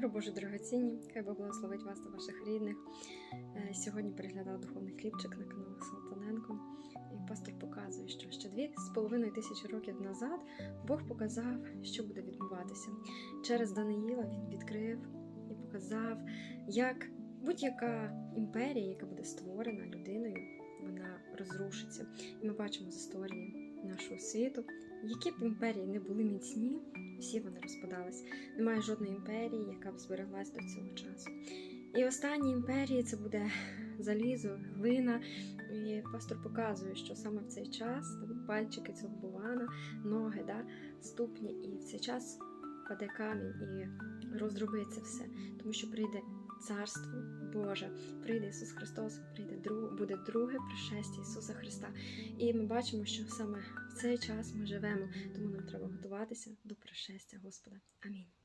Миру Боже дорогоцінні, хай Бог благословить вас та ваших рідних. Е, Сьогодні переглядала духовний хлібчик на каналі Салтаненко, і пастор показує, що ще дві з половиною тисячі років назад Бог показав, що буде відбуватися. Через Даниїла він відкрив і показав, як будь-яка імперія, яка буде створена людиною, вона розрушиться. І ми бачимо з історії нашого світу, які б імперії не були міцні, всі вони розпадались. Немає жодної імперії, яка б збереглась до цього часу. І останні імперії це буде залізо, глина. І пастор показує, що саме в цей час пальчики цього бувана, ноги, да, ступні, і в цей час паде камінь і роздробиться все, тому що прийде царство Боже, прийде Ісус Христос, прийде друг, друге пришестя Ісуса Христа. І ми бачимо, що саме в цей час ми живемо, тому нам треба готуватися до пришестя Господа. Амінь.